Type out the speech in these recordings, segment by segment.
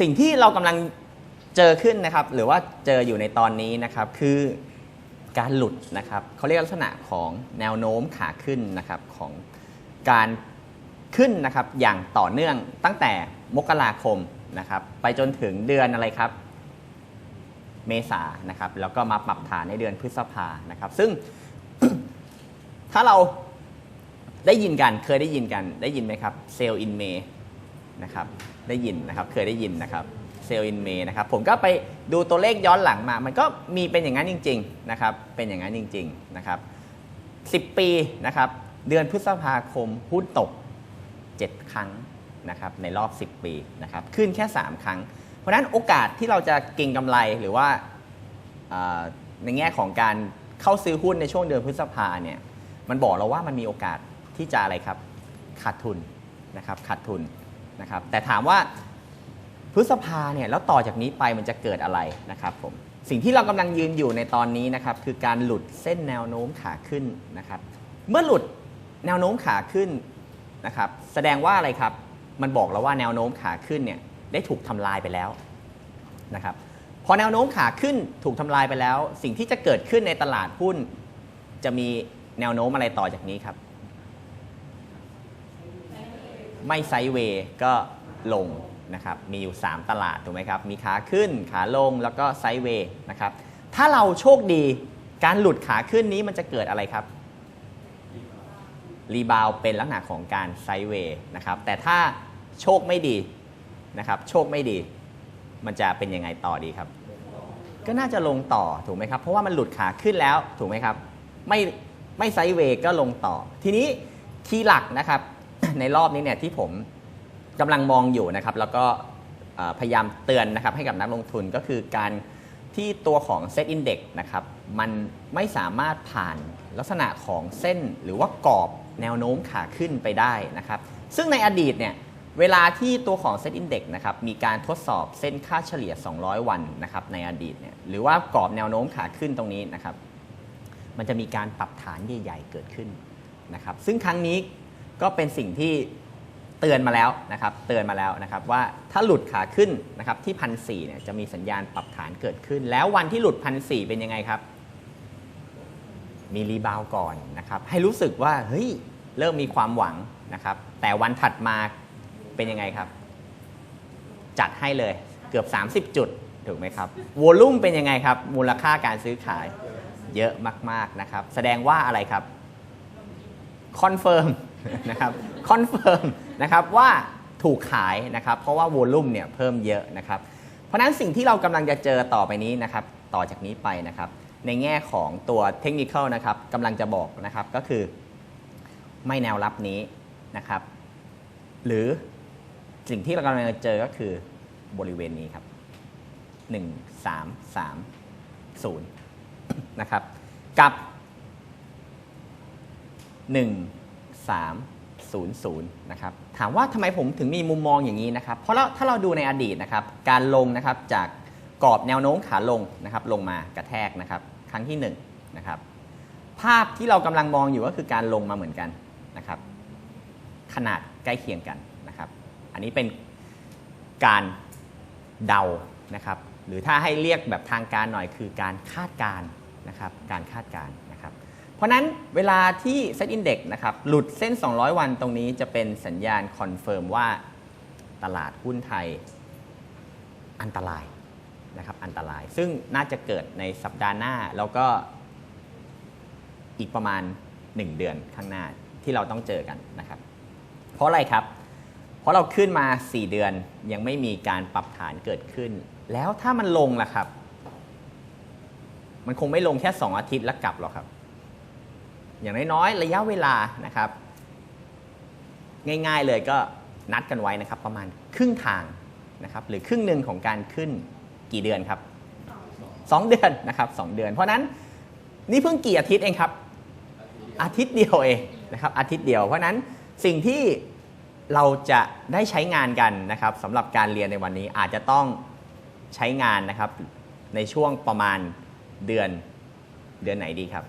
สิ่งที่เรากำลังเจอขึ้นนะครับ หรือว่าเจออยู่ในตอนนี้นะครับ คือการหลุดนะครับเขาเรียกลักษณะของแนวโน้มขาขึ้นนะครับของการขึ้นนะครับอย่างต่อเนื่องตั้งแต่มกราคมนะครับไปจนถึงเดือนอะไรครับ เมษานะครับแล้วก็มาปรับฐานในเดือนพฤษภานะครับ ซึ่ง ถ้าเราได้ยินกันเคยได้ยินกันได้ยินไหมครับเซลล์อินเมนะครับ ได้ยินนะครับ เคยได้ยินนะครับเซลล์อินเมนะครับ ผมก็ไปดูตัวเลขย้อนหลังมา มันก็มีเป็นอย่างนั้นจริง ๆ นะครับ เป็นอย่างนั้นจริง ๆ นะครับ 10 ปีนะครับ เดือนพฤษภาคมหุ้นตก 7 ครั้งนะครับ ในรอบ 10 ปีนะครับ ขึ้นแค่ 3 ครั้ง เพราะนั้นโอกาสที่เราจะเก็งกำไรหรือว่าในแง่ของการเข้าซื้อหุ้นในช่วงเดือนพฤษภาเนี่ย มันบอกเราว่ามันมีโอกาสที่จะอะไรครับ ขาดทุนนะครับ ขาดทุน นะครับแต่ถามว่าพฤษภาเนี่ยแล้วต่อจากนี้ไปมันจะเกิดอะไรนะครับผมสิ่งที่เรากำลังยืนอยู่ในตอนนี้นะครับคือการหลุดเส้นแนวโน้มขาขึ้นนะครับเมื่อหลุดแนวโน้มขาขึ้นนะครับแสดงว่าอะไรครับมันบอกเราว่าแนวโน้มขาขึ้นเนี่ยได้ถูกทำลายไปแล้วนะครับพอแนวโน้มขาขึ้นถูกทำลายไปแล้ว สิ่งที่จะเกิดขึ้นในตลาดหุ้น จะมีแนวโน้มอะไรต่อจากนี้ครับ ไม่ไซด์เวย์ก็ลงนะครับมีอยู่ 3 ตลาดถูกไหมครับมีขาขึ้นขาลงแล้วก็ไซด์เวย์นะครับถ้าเราโชคดีการหลุดขาขึ้นนี้มันจะเกิดอะไรครับรีบาวเป็นลักษณะของการไซด์เวย์นะครับแต่ถ้าโชคไม่ดีนะครับโชคไม่ดี มันจะเป็นยังไงต่อดีครับ ก็น่าจะลงต่อถูกไหมครับเพราะว่ามันหลุดขาขึ้นแล้วถูกไหมครับไม่ไม่ไซด์เวย์ก็ลงต่อ ทีนี้คีย์หลักนะครับ ในรอบนี้เนี่ยที่ผมกำลังมองอยู่นะครับ แล้วก็พยายามเตือนนะครับให้กับนักลงทุนก็คือการที่ตัวของ Set Index นะครับ มันไม่สามารถผ่านลักษณะของเส้นหรือว่ากรอบแนวโน้มขาขึ้นไปได้นะครับ ซึ่งในอดีตเนี่ยเวลาที่ตัวของ Set Index นะครับมีการทดสอบเส้นค่าเฉลี่ย 200 วันนะครับในอดีตเนี่ยหรือว่ากรอบแนวโน้มขาขึ้นตรงนี้นะครับ มันจะมีการปรับฐานใหญ่ ๆ เกิดขึ้นนะครับ ซึ่งครั้งนี้ ก็เป็นสิ่งที่เตือนมาแล้วนะครับ เตือนมาแล้วนะครับว่าถ้าหลุดขาขึ้นนะครับที่พันสเนี่ยจะมีสัญญาณปรับฐานเกิดขึ้น แล้ววันที่หลุดพันสเป็นยังไงครับ มีรีบาวก่อนนะครับให้รู้สึกว่าเฮ้ยเริ่มมีความหวังนะครับ แต่วันถัดมาเป็นยังไงครับ จัดให้เลยเกือบ 30 จุดถูกไหมครับวอลุ่มเป็นยังไงครับ มูลค่าการซื้อขายเยอะมาก ๆ นะครับ แสดงว่าอะไรครับคอนเฟิร์ม นะครับคอนเฟิร์มนะครับว่าถูกขายนะครับเพราะว่าวอลุ่มเนี่ยเพิ่มเยอะนะครับเพราะฉะนั้นสิ่งที่เรากำลังจะเจอต่อไปนี้นะครับต่อจากนี้ไปนะครับในแง่ของตัวเทคนิคนะครับกำลังจะบอกนะครับก็คือไม่แนวรับนี้นะครับหรือสิ่งที่เรากำลังจะเจอก็คือบริเวณนี้ครับ 1 3 3 0นะครับกับ 1 3 0 0 นะครับ ถามว่าทำไมผมถึงมีมุมมองอย่างนี้นะครับ เพราะเราถ้าเราดูในอดีตนะครับ การลงนะครับจากกรอบแนวโน้มขาลงนะครับ ลงมากระแทกนะครับ ครั้งที่1นงนะครับ ภาพที่เรากำลังมองอยู่ก็คือการลงมาเหมือนกันนะครับ ขนาดใกล้เคียงกันนะครับ อันนี้เป็นการเดานะครับ หรือถ้าให้เรียกแบบทางการหน่อยคือการคาดการณ์นะครับ การคาดการณ์ เพราะฉะนั้นเวลาที่ Set Index นะครับหลุดเส้น 200 วันตรงนี้จะเป็นสัญญาณคอนเฟิร์มว่าตลาดหุ้นไทยอันตรายนะครับอันตราย ซึ่งน่าจะเกิดในสัปดาห์หน้าแล้วก็อีกประมาณ 1 เดือนข้างหน้าที่เราต้องเจอกันนะครับ เพราะอะไรครับ เพราะเราขึ้นมา 4 เดือนยังไม่มีการปรับฐานเกิดขึ้น แล้วถ้ามันลงล่ะครับ มันคงไม่ลงแค่ 2 อาทิตย์แล้วกลับหรอกครับ อย่างน้อยๆ ระยะเวลานะครับ ง่ายๆเลยก็นัดกันไว้นะครับ ประมาณครึ่งทางนะครับ หรือครึ่งหนึ่งของการขึ้นกี่เดือนครับ 2 เดือนนะครับ 2 เดือน เพราะนั้นนี่เพิ่งกี่อาทิตย์เองครับ อาทิตย์เดียวเองนะครับ อาทิตย์เดียว เพราะนั้นสิ่งที่เราจะได้ใช้งานกันนะครับสำหรับการเรียนในวันนี้อาจจะต้องใช้งานนะครับในช่วงประมาณเดือนเดือนไหนดีครับ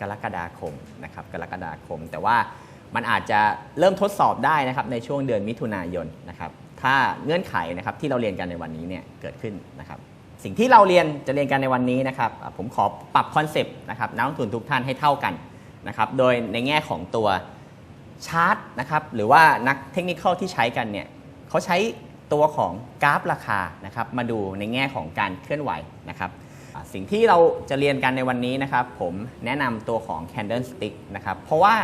กรกฎาคมนะครับกรกฎาคม แต่ว่ามันอาจจะเริ่มทดสอบได้นะครับในช่วงเดือนมิถุนายนนะครับถ้าเงื่อนไขนะครับที่เราเรียนกันในวันนี้เนี่ยเกิดขึ้นนะครับสิ่งที่เราเรียนจะเรียนกันในวันนี้นะครับผมขอปรับคอนเซปต์นะครับนักลงทุนทุกท่านให้เท่ากันนะครับโดยในแง่ของตัวชาร์ตนะครับหรือว่านักเทคนิคที่ใช้กันเนี่ยเขาใช้ตัวของกราฟราคานะครับมาดูในแง่ของการเคลื่อนไหวนะครับ สิ่งที่เราจะเรียนกันในวันนี้นะครับผมแนะนำตัวของ candlestick นะครับเพราะว่า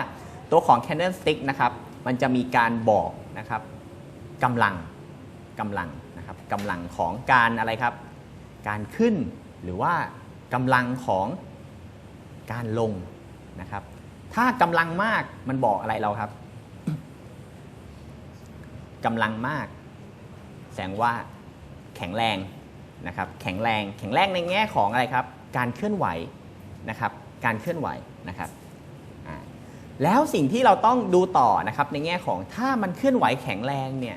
ตัวของ candlestick นะครับมันจะมีการบอกนะครับกำลังกำลังนะครับกำลังของการอะไรครับ การขึ้นหรือว่ากำลังของการลงนะครับ ถ้ากำลังมากมันบอกอะไรเราครับกำลังมาก แสดงว่าแข็งแรง นะครับแข็งแรงแข็งแรงในแง่ของอะไรครับ การเคลื่อนไหวนะครับการเคลื่อนไหวนะครับแล้วสิ่งที่เราต้องดูต่อนะครับในแง่ของถ้ามันเคลื่อนไหวแข็งแรงเนี่ย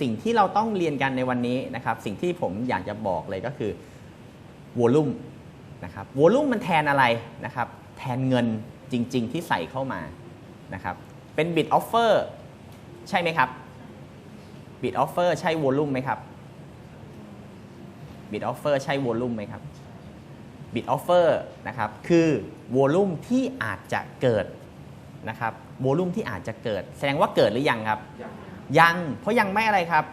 สิ่งที่เราต้องเรียนกันในวันนี้นะครับสิ่งที่ผมอยากจะบอกเลยก็คือวอลุ่มนะครับวอลุ่มมันแทนอะไรนะครับแทนเงินจริง ๆ ที่ใส่เข้ามานะครับเป็นบิ d ออฟเฟอร์ใช่ไหมครับบิ d ออฟเฟอร์ใช่วอลุ่มไหมครับ บิ d ออฟเฟอร์ใช่วอลุ่มไหมครับบิดออฟเฟอร์นะครับคือวอลุ่มที่อาจจะเกิดนะครับวอลุ่มที่อาจจะเกิด แสดงว่าเกิดหรือยังครับ ยังเพราะยังไม่อะไรครับ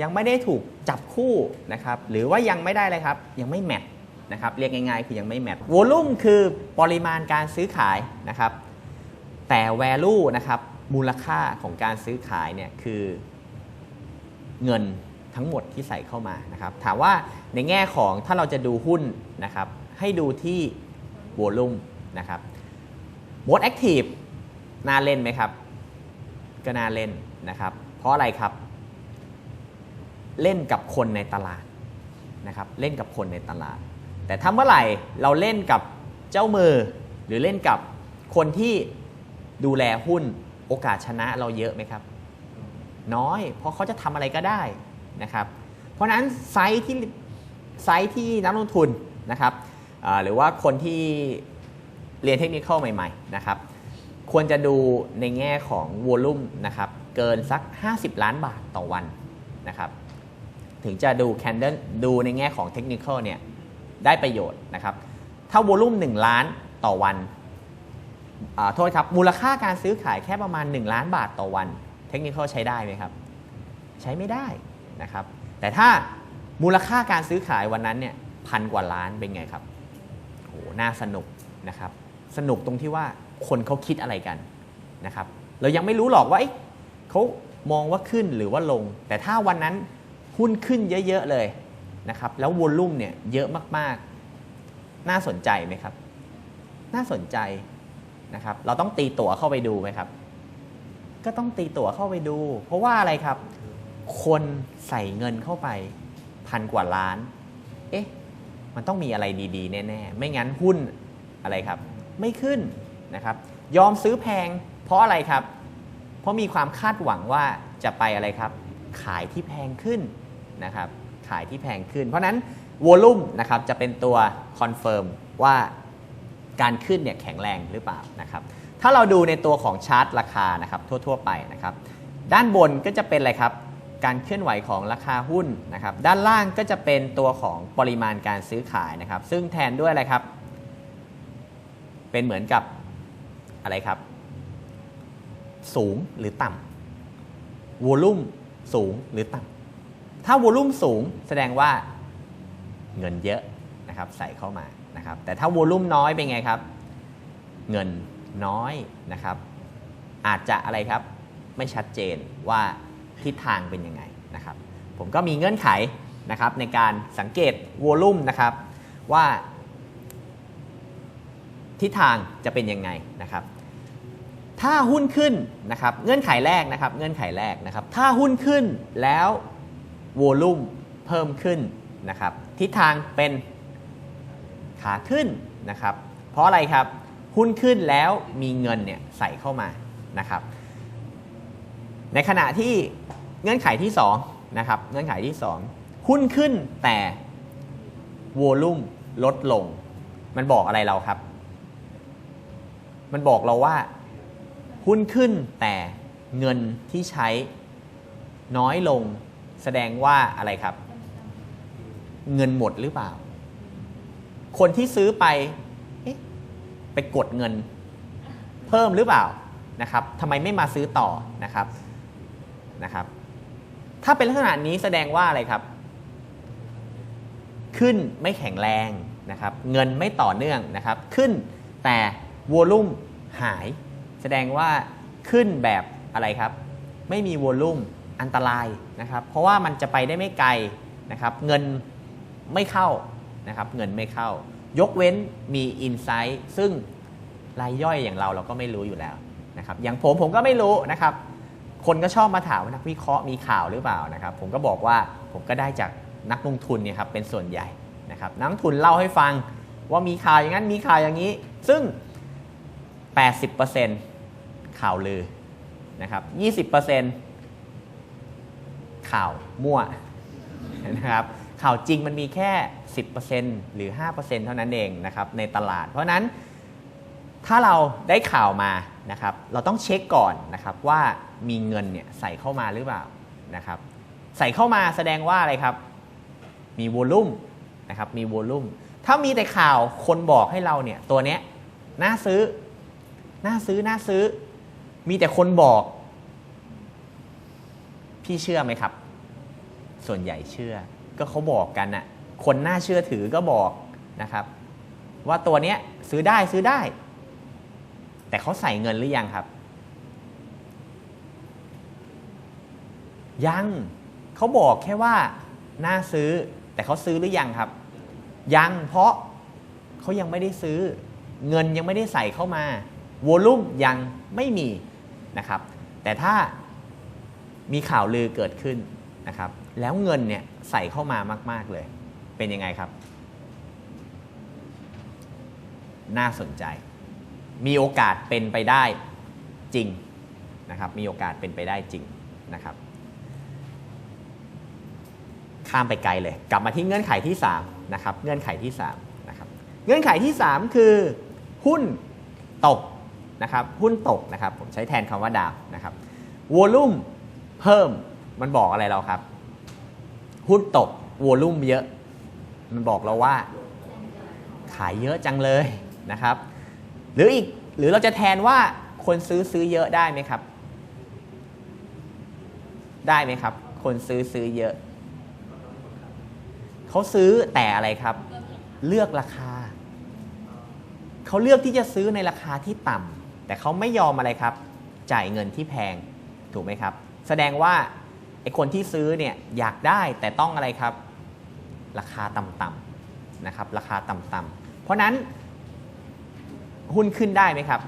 ยังไม่ได้ถูกจับคู่นะครับหรือว่ายังไม่ได้อะไรครับ ยังไม่แมทนะครับเรียกง่ายๆ คือยังไม่แมทวอลุ่มคือปริมาณการซื้อขายนะครับ แต่ value นะครับมูลค่าของการซื้อขายเนี่ยคือเงิน ทั้งหมดที่ใส่เข้ามานะครับถามว่าในแง่ของถ้าเราจะดูหุ้นนะครับให้ดูที่ volume นะครับ most active น่าเล่นไหมครับ ก็น่าเล่นนะครับ เพราะอะไรครับ เล่นกับคนในตลาดนะครับเล่นกับคนในตลาด แต่ถ้าเมื่อไหร่เราเล่นกับเจ้ามือ หรือเล่นกับคนที่ดูแลหุ้นโอกาสชนะเราเยอะไหมครับ น้อยเพราะเขาจะทำอะไรก็ได้ นะครับเพราะฉะนั้นไซส์ที่ไซส์ที่นักลงทุนนะครับหรือว่าคนที่เรียนเทคนิคใหม่ๆนะครับควรจะดูในแง่ของวอลุ่มนะครับเกินสัก 50 ล้านบาทต่อวันนะครับถึงจะดูแคนเดลดูในแง่ของเทคนิคเนี่ยได้ประโยชน์นะครับถ้าวอลุ่ม 1 ล้านต่อวันโทษครับมูลค่าการซื้อขายแค่ประมาณ 1 ล้านบาทต่อวัน เทคนิคใช้ได้ไหมครับ ใช้ไม่ได้ นะครับ แต่ถ้ามูลค่าการซื้อขายวันนั้นเนี่ยพันกว่าล้านเป็นไงครับโหน่าสนุกนะครับ สนุกตรงที่ว่าคนเขาคิดอะไรกันนะครับเรายังไม่รู้หรอกว่าเอ๊ะเขามองว่าขึ้นหรือว่าลง แต่ถ้าวันนั้นหุ้นขึ้นเยอะ ๆ เลยนะครับ แล้ววอลลุ่มเนี่ยเยอะมากๆ น่าสนใจไหมครับ น่าสนใจนะครับ เราต้องตีตั๋วเข้าไปดูไหมครับ ก็ต้องตีตั๋วเข้าไปดู เพราะว่าอะไรครับ คนใส่เงินเข้าไปพันกว่าล้าน เอ๊ะ มันต้องมีอะไรดีๆ แน่ ๆ ไม่งั้นหุ้นอะไรครับ ไม่ขึ้นนะครับ ยอมซื้อแพง เพราะอะไรครับ เพราะมีความคาดหวังว่าจะไปอะไรครับ ขายที่แพงขึ้นนะครับ ขายที่แพงขึ้น เพราะฉะนั้นวอลุ่มนะครับจะเป็นตัวคอนเฟิร์มว่าการขึ้นเนี่ยแข็งแรงหรือเปล่านะครับ ถ้าเราดูในตัวของชาร์ตราคานะครับทั่ว ๆ ไปนะครับ ด้านบนก็จะเป็นอะไรครับ การเคลื่อนไหวของราคาหุ้นนะครับด้านล่างก็จะเป็นตัวของปริมาณการซื้อขายนะครับ ซึ่งแทนด้วยอะไรครับ เป็นเหมือนกับอะไรครับ สูงหรือต่ำวอลุ่มสูงหรือต่ำถ้าวอลุ่มสูงแสดงว่าเงินเยอะนะครับใส่เข้ามานะครับ แต่ถ้าวอลุ่มน้อยเป็นไงครับ เงินน้อยนะครับ อาจจะอะไรครับไม่ชัดเจนว่า ทิศทางเป็นยังไงนะครับผมก็มีเงื่อนไขนะครับในการสังเกตวอลุ่มนะครับว่าทิศทางจะเป็นยังไงนะครับ ถ้าหุ้นขึ้นนะครับเงื่อนไขแรกนะครับเงื่อนไขแรกนะครับ ถ้าหุ้นขึ้นแล้วโวลุ่มเพิ่มขึ้นนะครับทิศทางเป็นขาขึ้นนะครับ เพราะอะไรครับ หุ้นขึ้นแล้วมีเงินเนี่ยใส่เข้ามานะครับ ในขณะที่เงื่อนไขที่2นะครับเงื่อนไขที่ 2 หุ้นขึ้นแต่โวลุ่มลดลง มันบอกอะไรเราครับ มันบอกเราว่า หุ้นขึ้นแต่เงินที่ใช้น้อยลงแสดงว่าอะไรครับ เงินหมดหรือเปล่า คนที่ซื้อไปไปกดเงิน เพิ่มหรือเปล่านะครับทำไมไม่มาซื้อต่อนะครับ นะครับ ถ้าเป็นลักษณะนี้แสดงว่าอะไรครับ ขึ้นไม่แข็งแรงนะครับ เงินไม่ต่อเนื่องนะครับ ขึ้นแต่วอลุ่มหาย แสดงว่าขึ้นแบบอะไรครับ ไม่มีวอลุ่มอันตรายนะครับ เพราะว่ามันจะไปได้ไม่ไกลนะครับ เงินไม่เข้านะครับ เงินไม่เข้า ยกเว้นมีอินไซต์ซึ่งรายย่อยอย่างเราเราก็ไม่รู้อยู่แล้วนะครับ อย่างผมผมก็ไม่รู้นะครับ คนก็ชอบมาถามว่านักวิเคราะห์มีข่าวหรือเปล่านะครับ ผมก็บอกว่าผมก็ได้จากนักลงทุนเนี่ยครับเป็นส่วนใหญ่นะครับนักลงทุนเล่าให้ฟังว่ามีข่าวอย่างนั้นมีข่าวอย่างนี้ ซึ่ง 80%ข่าวลือนะครับ20%ข่าวมั่วนะครับข่าวจริงมันมีแค่ 10%หรือ 5%เท่านั้นเองนะครับในตลาด เพราะนั้นถ้าเราได้ข่าวมา นะครับเราต้องเช็คก่อนนะครับว่ามีเงินเนี่ยใส่เข้ามาหรือเปล่านะครับใส่เข้ามาแสดงว่าอะไรครับ มีวอลลุ่มนะครับมีวอลลุ่มถ้ามีแต่ข่าวคนบอกให้เราเนี่ยตัวเนี้ยน่าซื้อน่าซื้อน่าซื้อ มีแต่คนบอก พี่เชื่อไหมครับ ส่วนใหญ่เชื่อ ก็เขาบอกกันน่ะคนน่าเชื่อถือก็บอกนะครับ ว่าตัวเนี้ยซื้อได้ซื้อได้ แต่เขาใส่เงินหรือยังครับ ยังเขาบอกแค่ว่าน่าซื้อ แต่เขาซื้อหรือยังครับ ยังเพราะเขายังไม่ได้ซื้อ เงินยังไม่ได้ใส่เข้ามาวอลุ่มยังไม่มีนะครับ แต่ถ้ามีข่าวลือเกิดขึ้นนะครับ แล้วเงินเนี่ยใส่เข้ามามาก ๆเลย เป็นยังไงครับ น่าสนใจ มีโอกาสเป็นไปได้จริงนะครับ มีโอกาสเป็นไปได้จริงนะครับ ข้ามไปไกลเลย กลับมาที่เงื่อนไขที่3นะครับ เงื่อนไขที่3นะครับ เงื่อนไขที่ 3 คือ หุ้นตกนะครับ หุ้นตกนะครับ ผมใช้แทนคำว่าดาวนะครับวอลุ่มเพิ่มมันบอกอะไรเราครับ หุ้นตกวอลุ่มเยอะ มันบอกเราว่า ขายเยอะจังเลยนะครับ หรืออีกหรือเราจะแทนว่าคนซื้อซื้อเยอะได้ไหมครับ ได้ไหมครับ คนซื้อซื้อเยอะ เขาซื้อแต่อะไรครับ เลือกราคา เขาเลือกที่จะซื้อในราคาที่ต่ำแต่เขาไม่ยอมอะไรครับ จ่ายเงินที่แพงถูกไหมครับ แสดงว่าไอ้คนที่ซื้อเนี่ยอยากได้แต่ต้องอะไรครับ ราคาต่ำๆนะครับ ราคาต่ำๆเพราะนั้น หุ้นขึ้นได้ไหมครับ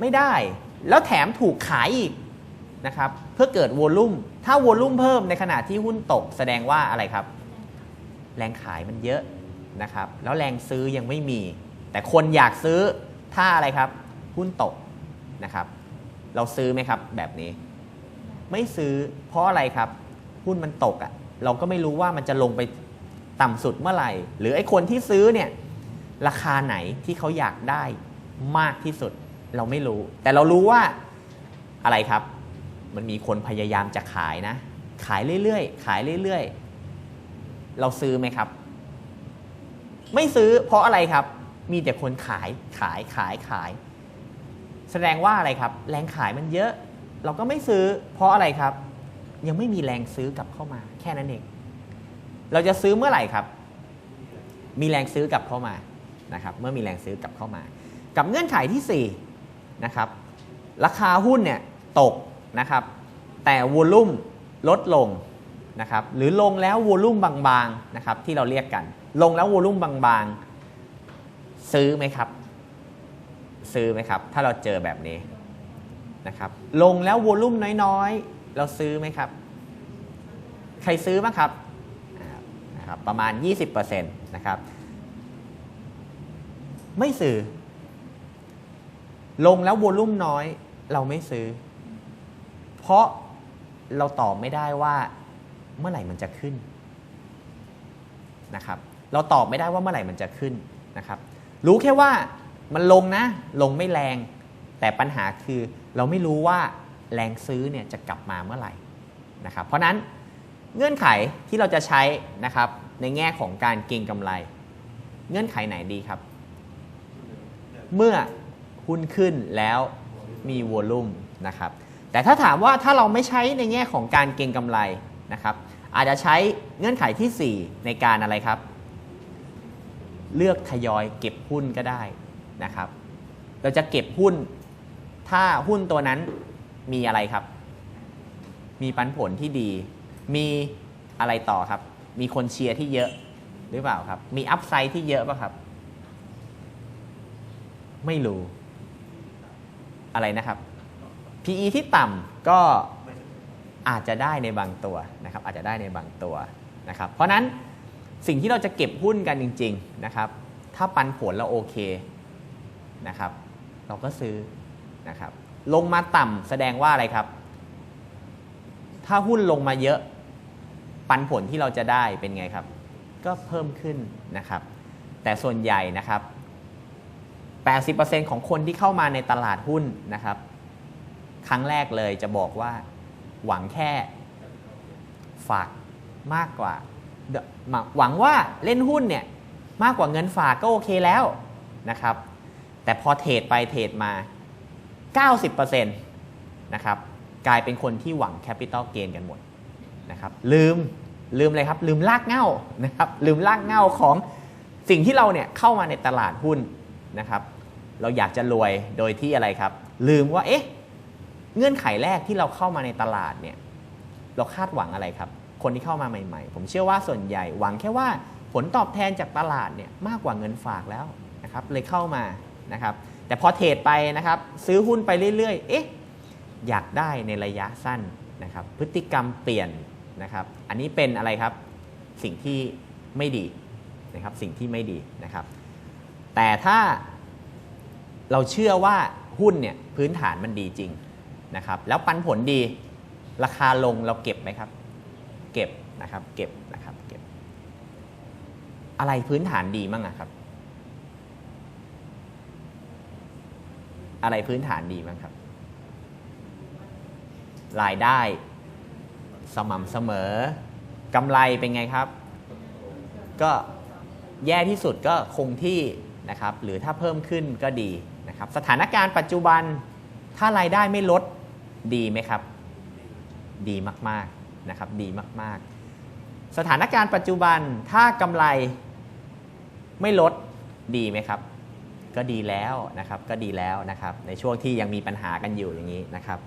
ไม่ได้ แล้วแถมถูกขายอีกนะครับเพื่อเกิดวอลลุ่มถ้าวอลลุ่มเพิ่มในขณะที่หุ้นตกแสดงว่าอะไรครับ แรงขายมันเยอะนะครับ แล้วแรงซื้อยังไม่มี แต่คนอยากซื้อถ้าอะไรครับ หุ้นตกนะครับ เราซื้อไหมครับ แบบนี้ ไม่ซื้อเพราะอะไรครับ หุ้นมันตกอะ่ะเราก็ไม่รู้ว่ามันจะลงไปต่ำสุดเมื่อไหร่ หรือไอ้คนที่ซื้อเนี่ย ราคาไหนที่เขาอยากได้มากที่สุดเราไม่รู้ แต่เรารู้ว่าอะไรครับ มันมีคนพยายามจะขายนะ ขายเรื่อยๆ ขายเรื่อยๆ เราซื้อไหมครับ ไม่ซื้อเพราะอะไรครับ มีแต่คนขายขายขายขาย แสดงว่าอะไรครับ แรงขายมันเยอะ เราก็ไม่ซื้อ เพราะอะไรครับ ยังไม่มีแรงซื้อกลับเข้ามา แค่นั้นเอง เราจะซื้อเมื่อไหร่ครับ มีแรงซื้อกลับเข้ามา นะครับเมื่อมีแรงซื้อกลับเข้ามา กับเงื่อนไขที่4นะครับราคาหุ้นเนี่ยตกนะครับแต่วอลุ่มลดลงนะครับหรือลงแล้ววอลุ่มบางๆนะครับที่เราเรียกกัน ลงแล้ววอลุ่มบางๆ ซื้อไหมครับ ซื้อไหมครับ ถ้าเราเจอแบบนี้นะครับลงแล้ววอลุ่มน้อยๆ เราซื้อไหมครับ ใครซื้อบ้างครับอ่านะครับประมาณ 20%นะครับ ไม่ซื้อ ลงแล้ววอลุ่มน้อย เราไม่ซื้อ เพราะเราตอบไม่ได้ว่าเมื่อไหร่มันจะขึ้นนะครับ เราตอบไม่ได้ว่าเมื่อไหร่มันจะขึ้นนะครับ รู้แค่ว่ามันลงนะ ลงไม่แรง แต่ปัญหาคือเราไม่รู้ว่าแรงซื้อเนี่ยจะกลับมาเมื่อไหร่นะครับ เพราะฉะนั้นเงื่อนไขที่เราจะใช้นะครับในแง่ของการเก็งกำไร เงื่อนไขไหนดีครับ เมื่อหุ้นขึ้นแล้วมีวอลุ่มนะครับแต่ถ้าถามว่าถ้าเราไม่ใช้ในแง่ของการเก็งกำไรนะครับอาจจะใช้เงื่อนไขทีสี่ 4 ในการอะไรครับ เลือกทยอยเก็บหุ้นก็ได้นะครับ เราจะเก็บหุ้น ถ้าหุ้นตัวนั้นมีอะไรครับ มีปันผลที่ดี มีอะไรต่อครับ มีคนเชียร์ที่เยอะหรือเปล่าครับ มีอัพไซด์ที่เยอะป่ะครับ ไม่รู้อะไรนะครับ PE ที่ต่ำก็อาจจะได้ในบางตัวนะครับอาจจะได้ในบางตัวนะครับ เพราะนั้นสิ่งที่เราจะเก็บหุ้นกันจริง ๆนะครับ ถ้าปันผลเราโอเคนะครับ เราก็ซื้อนะครับ ลงมาต่ำแสดงว่าอะไรครับ ถ้าหุ้นลงมาเยอะปันผลที่เราจะได้เป็นไงครับ ก็เพิ่มขึ้นนะครับ แต่ส่วนใหญ่นะครับ 80%ของคนที่เข้ามาในตลาดหุ้นนะครับ ครั้งแรกเลยจะบอกว่าหวังแค่ฝากมากกว่า หวังว่าเล่นหุ้นเนี่ยมากกว่าเงินฝากก็โอเคแล้วนะครับ แต่พอเทรดไปเทรดมา 90%นะครับกลายเป็นคนที่หวังแคปิตอลเกนกันหมดนะครับลืมลืมเลยครับลืมลากเง้านะครับลืมลากเง้าของสิ่งที่เราเนี่ยเข้ามาในตลาดหุ้น นะครับเราอยากจะรวยโดยที่อะไรครับ ลืมว่าเอ๊ะเงื่อนไขแรกที่เราเข้ามาในตลาดเนี่ยเราคาดหวังอะไรครับ คนที่เข้ามาใหม่ๆ ผมเชื่อว่าส่วนใหญ่หวังแค่ว่าผลตอบแทนจากตลาดเนี่ยมากกว่าเงินฝากแล้วนะครับเลยเข้ามานะครับแต่พอเทรดไปนะครับซื้อหุ้นไปเรื่อยๆเอ๊ะอยากได้ในระยะสั้นนะครับพฤติกรรมเปลี่ยนนะครับอันนี้เป็นอะไรครับสิ่งที่ไม่ดีนะครับสิ่งที่ไม่ดีนะครับ แต่ถ้าเราเชื่อว่าหุ้นเนี่ยพื้นฐานมันดีจริงนะครับ แล้วปันผลดีราคาลงเราเก็บไหมครับ เก็บนะครับเก็บนะครับเก็บ อะไรพื้นฐานดีมั่งอะครับ อะไรพื้นฐานดีบ้างครับ รายได้สม่ำเสมอกำไรเป็นไงครับ ก็แย่ที่สุดก็คงที่ นะครับหรือถ้าเพิ่มขึ้นก็ดีนะครับสถานการณ์ปัจจุบันถ้ารายได้ไม่ลดดีไหมครับ ดีมากๆนะครับดีมากๆ สถานการณ์ปัจจุบันถ้ากำไรไม่ลดดีไหมครับ ก็ดีแล้วนะครับก็ดีแล้วนะครับในช่วงที่ยังมีปัญหากันอยู่อย่างนี้นะครับ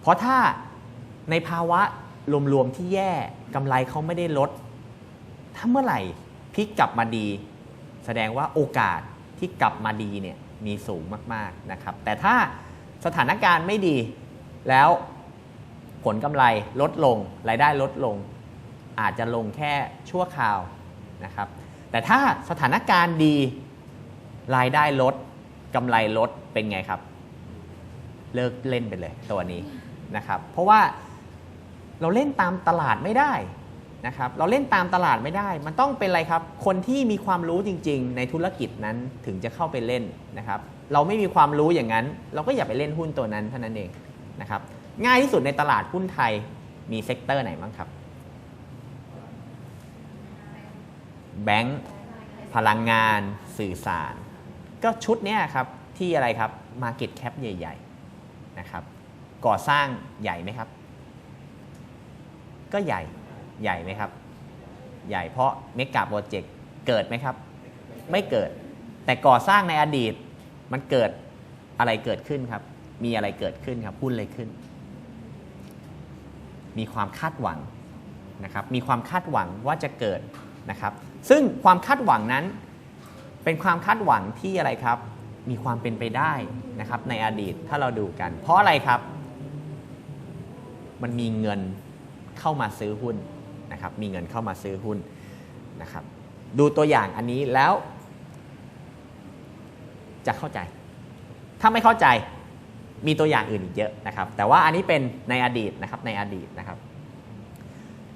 เพราะถ้าในภาวะรวมๆที่แย่กำไรเขาไม่ได้ลด ถ้าเมื่อไหร่พลิกกลับมาดี แสดงว่าโอกาส ที่กลับมาดีเนี่ยมีสูงมากๆนะครับ แต่ถ้าสถานการณ์ไม่ดีแล้วผลกำไรลดลง รายได้ลดลง อาจจะลงแค่ชั่วคราวนะครับ แต่ถ้าสถานการณ์ดีรายได้ลดกำไรลดเป็นไงครับ เลิกเล่นไปเลยตัวนี้นะครับ เพราะว่าเราเล่นตามตลาดไม่ได้ นะครับเราเล่นตามตลาดไม่ได้ มันต้องเป็นอะไรครับ คนที่มีความรู้จริง ๆ ในธุรกิจนั้นถึงจะเข้าไปเล่นนะครับ เราไม่มีความรู้อย่างนั้น เราก็อย่าไปเล่นหุ้นตัวนั้นเท่านั้นเองนะครับ ง่ายที่สุดในตลาดหุ้นไทยมีเซกเตอร์ไหนบ้างครับแบงค์พลังงาน สื่อสาร ก็ชุดนี้ครับ ที่อะไรครับ Market Cap ใหญ่ ๆ นะครับ ก่อสร้างใหญ่ไหมครับ ก็ใหญ่ ใหญ่ไหมครับ ใหญ่เพราะเมกะโปรเจกต์เกิดไหมครับ ไม่เกิด แต่ก่อสร้างในอดีตมันเกิดอะไรเกิดขึ้นครับ มีอะไรเกิดขึ้นครับหุ้นเลยขึ้น มีความคาดหวังนะครับ มีความคาดหวังว่าจะเกิดนะครับ ซึ่งความคาดหวังนั้น เป็นความคาดหวังที่อะไรครับ มีความเป็นไปได้นะครับ ในอดีตถ้าเราดูกัน เพราะอะไรครับ มันมีเงินเข้ามาซื้อหุ้น นะครับมีเงินเข้ามาซื้อหุ้นนะครับดูตัวอย่างอันนี้แล้ว จะเข้าใจ ถ้าไม่เข้าใจมีตัวอย่างอื่นอีกเยอะนะครับ แต่ว่าอันนี้เป็นในอดีตนะครับในอดีตนะครับ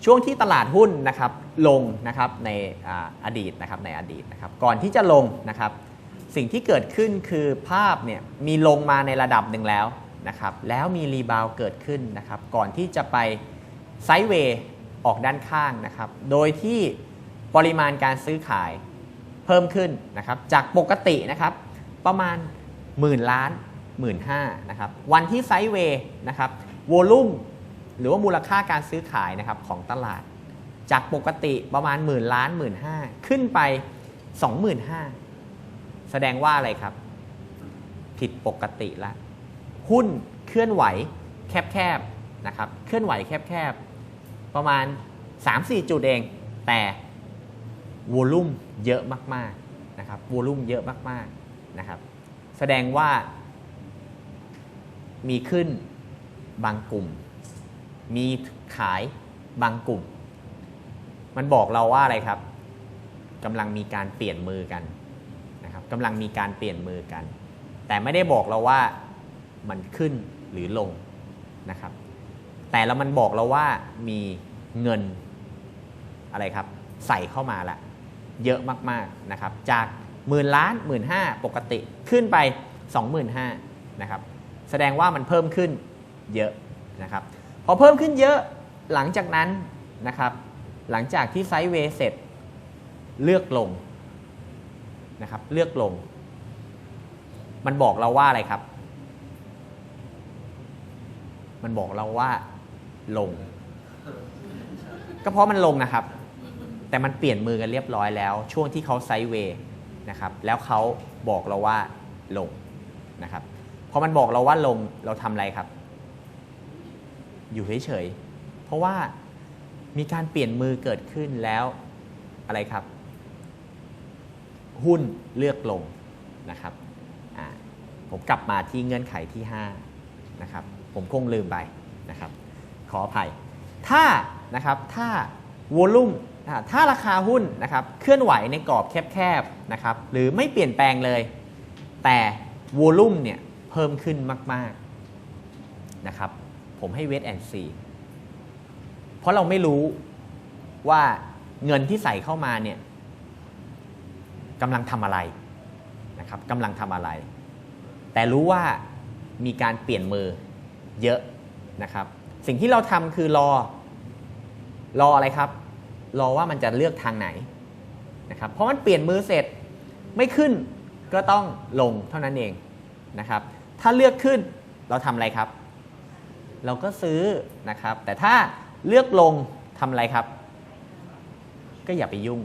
ช่วงที่ตลาดหุ้นนะครับลงนะครับในอดีตนะครับในอดีตนะครับก่อนที่จะลงนะครับสิ่งที่เกิดขึ้นคือภาพเนี่ยมีลงมาในระดับหนึ่งแล้วนะครับแล้วมีรีบาวเกิดขึ้นนะครับก่อนที่จะไปไซด์เวย์ ออกด้านข้างนะครับ โดยที่ปริมาณการซื้อขายเพิ่มขึ้นนะครับ จากปกตินะครับ ประมาณหมื่นล้านหมื่นห้านะครับ วันที่ไซด์เวย์นะครับวอลุ่มหรือว่ามูลค่าการซื้อขายนะครับของตลาด จากปกติประมาณหมื่นล้านหมื่นห้าขึ้นไป25,000แสดงว่าอะไรครับ ผิดปกติละหุ้นเคลื่อนไหวแคบๆนะครับ เคลื่อนไหวแคบๆ ประมาณ 3-4 จุดเอง แต่วอลุ่มเยอะมากๆนะครับวอลุ่มเยอะมากๆนะครับ แสดงว่ามีขึ้นบางกลุ่ม มีขายบางกลุ่ม มันบอกเราว่าอะไรครับกำลังมีการเปลี่ยนมือกันนะครับกำลังมีการเปลี่ยนมือกัน แต่ไม่ได้บอกเราว่ามันขึ้นหรือลงนะครับ แต่แล้วมันบอกเราว่ามีเงินอะไรครับ ใส่เข้ามาละเยอะมากๆนะครับ จากหมื่นล้านหมื่นห้าปกติขึ้นไป 25,000นะครับ แสดงว่ามันเพิ่มขึ้นเยอะนะครับ พอเพิ่มขึ้นเยอะหลังจากนั้นนะครับ หลังจากที่ไซด์เวย์เสร็จเลือกลงนะครับเลือกลง มันบอกเราว่าอะไรครับ มันบอกเราว่า ลง ก็เพราะมันลงนะครับ แต่มันเปลี่ยนมือกันเรียบร้อยแล้ว ช่วงที่เขาไซด์เวย์นะครับแล้วเขาบอกเราว่าลงนะครับพอมันบอกเราว่าลงเราทำอะไรครับ อยู่เฉยๆเพราะว่ามีการเปลี่ยนมือเกิดขึ้นแล้วอะไรครับ หุ้นเลือกลงนะครับผมกลับมาที่เงื่อนไขที่5นะครับผมคงลืมไปนะครับ ขออภัย ถ้านะครับถ้าวอลุ่มถ้าราคาหุ้นนะครับเคลื่อนไหวในกรอบแคบๆนะครับหรือไม่เปลี่ยนแปลงเลย แต่วอลุ่มเนี่ยเพิ่มขึ้นมากๆนะครับผมให้เวทแอนซีเพราะเราไม่รู้ว่าเงินที่ใส่เข้ามาเนี่ยกำลังทำอะไรนะครับกำลังทำอะไร แต่รู้ว่ามีการเปลี่ยนมือเยอะนะครับ สิ่งที่เราทำคือรอ รออะไรครับ รอว่ามันจะเลือกทางไหนนะครับเพราะมันเปลี่ยนมือเสร็จไม่ขึ้นก็ต้องลงเท่านั้นเองนะครับ ถ้าเลือกขึ้นเราทำอะไรครับ เราก็ซื้อนะครับ แต่ถ้าเลือกลงทำอะไรครับ ก็อย่าไปยุ่ง